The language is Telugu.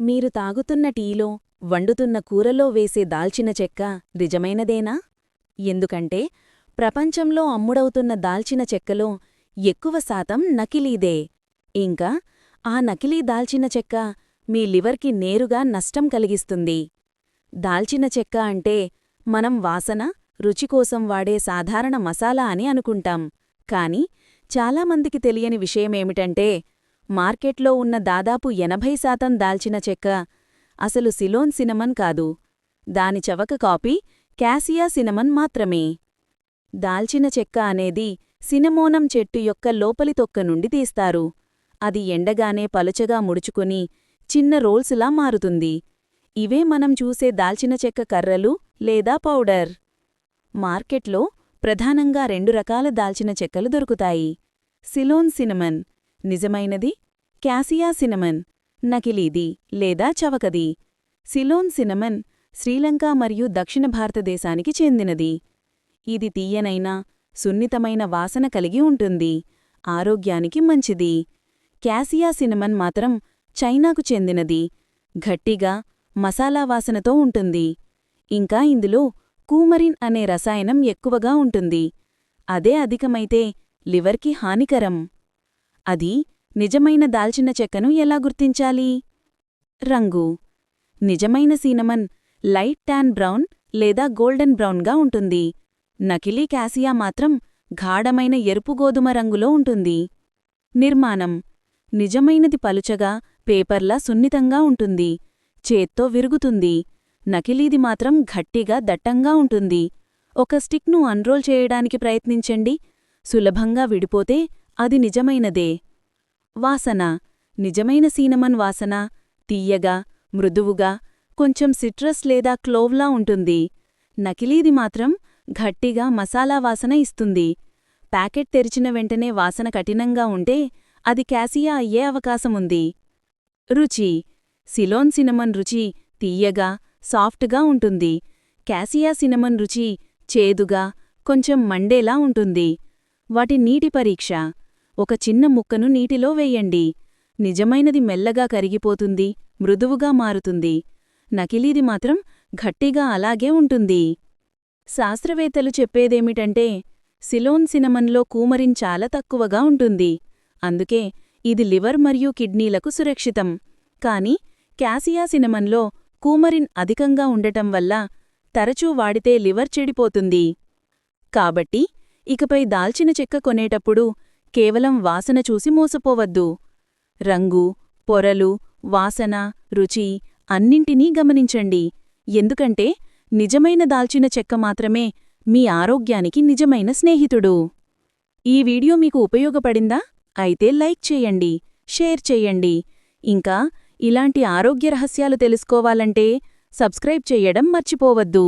మీరు తాగుతున్న టీలో వండుతున్న కూరలో వేసే దాల్చిన చెక్క నిజమైనదేనా? ఎందుకంటే ప్రపంచంలో అమ్ముడవుతున్న దాల్చిన చెక్కలో ఎక్కువ శాతం నకిలీదే. ఇంకా ఆ నకిలీ దాల్చిన చెక్క మీ లివర్కి నేరుగా నష్టం కలిగిస్తుంది. దాల్చిన చెక్క అంటే మనం వాసన రుచి కోసం వాడే సాధారణ మసాలా అని అనుకుంటాం. కాని చాలామందికి తెలియని విషయమేమిటంటే మార్కెట్లో ఉన్న దాదాపు ఎనభై శాతం దాల్చిన చెక్క అసలు సిలోన్ సినమన్ కాదు. దాని చవక కాపీ క్యాసియా సినమన్ మాత్రమే. దాల్చిన చెక్క అనేది సినమోనం చెట్టు యొక్క లోపలి తొక్క నుండి తీస్తారు. అది ఎండగానే పలుచగా ముడుచుకుని చిన్న రోల్స్లా మారుతుంది. ఇవే మనం చూసే దాల్చిన చెక్క కర్రలు లేదా పౌడర్. మార్కెట్లో ప్రధానంగా రెండు రకాల దాల్చిన చెక్కలు దొరుకుతాయి. సిలోన్ సినమన్ నిజమైనది? క్యాసియా సినమన్ నకిలీది లేదా చవకది? సిలోన్ సినమన్ శ్రీలంక మరియు దక్షిణ భారతదేశానికి చెందినది. ఇది తీయనైన సున్నితమైన వాసన కలిగి ఉంటుంది. ఆరోగ్యానికి మంచిది. క్యాసియా సినమన్ మాత్రం చైనాకు చెందినది. గట్టిగా మసాలా వాసనతో ఉంటుంది. ఇంకా ఇందులో కూమరిన్ అనే రసాయనం ఎక్కువగా ఉంటుంది. అదే అధికమైతే లివర్కి హానికరం. అది నిజమైన దాల్చిన చెక్కను ఎలా గుర్తించాలి? రంగు. నిజమైన సీనమన్ లైట్ ట్యాన్ బ్రౌన్ లేదా గోల్డెన్ బ్రౌన్గా ఉంటుంది. నకిలీ క్యాసియా మాత్రం గాఢమైన ఎరుపు గోధుమ రంగులో ఉంటుంది. నిర్మాణం. నిజమైనది పలుచగా పేపర్లా సున్నితంగా ఉంటుంది. చేత్తో విరుగుతుంది. నకిలీది మాత్రం గట్టిగా దట్టంగా ఉంటుంది. ఒక స్టిక్ను అన్రోల్ చేయడానికి ప్రయత్నించండి. సులభంగా విడిపోతే అది నిజమైనదే. వాసన. నిజమైన సీనమన్ వాసన తీయగా మృదువుగా కొంచెం సిట్రస్ లేదా క్లోవ్లా ఉంటుంది. నకిలీది మాత్రం గట్టిగా మసాలా వాసన ఇస్తుంది. ప్యాకెట్ తెరిచిన వెంటనే వాసన కఠినంగా ఉంటే అది క్యాసియా అయ్యే అవకాశముంది. రుచి. సిలోన్ సినమన్ రుచి తీయగా సాఫ్ట్గా ఉంటుంది. క్యాసియా సినమన్ రుచి చేదుగా కొంచెం మండేలా ఉంటుంది. వాటి నీటి పరీక్ష. ఒక చిన్న ముక్కను నీటిలో వేయండి. నిజమైనది మెల్లగా కరిగిపోతుంది మృదువుగా మారుతుంది. నకిలీది మాత్రం గట్టిగా అలాగే ఉంటుంది. శాస్త్రవేత్తలు చెప్పేదేమిటంటే సిలోన్ సినమన్లో కూమరిన్ చాలా తక్కువగా ఉంటుంది. అందుకే ఇది లివర్ మరియు కిడ్నీలకు సురక్షితం. కాని క్యాసియా సినమన్లో కూమరిన్ అధికంగా ఉండటం వల్ల తరచూ వాడితే లివర్ చెడిపోతుంది. కాబట్టి ఇకపై దాల్చిన చెక్క కొనేటప్పుడు కేవలం వాసన చూసి మోసపోవద్దు. రంగు పొరలు వాసన రుచి అన్నింటినీ గమనించండి. ఎందుకంటే నిజమైన దాల్చిన చెక్క మాత్రమే మీ ఆరోగ్యానికి నిజమైన స్నేహితుడు. ఈ వీడియో మీకు ఉపయోగపడిందా? అయితే లైక్ చేయండి షేర్ చెయ్యండి ఇంకా ఇలాంటి ఆరోగ్య రహస్యాలు తెలుసుకోవాలంటే సబ్స్క్రైబ్ చెయ్యడం మర్చిపోవద్దు.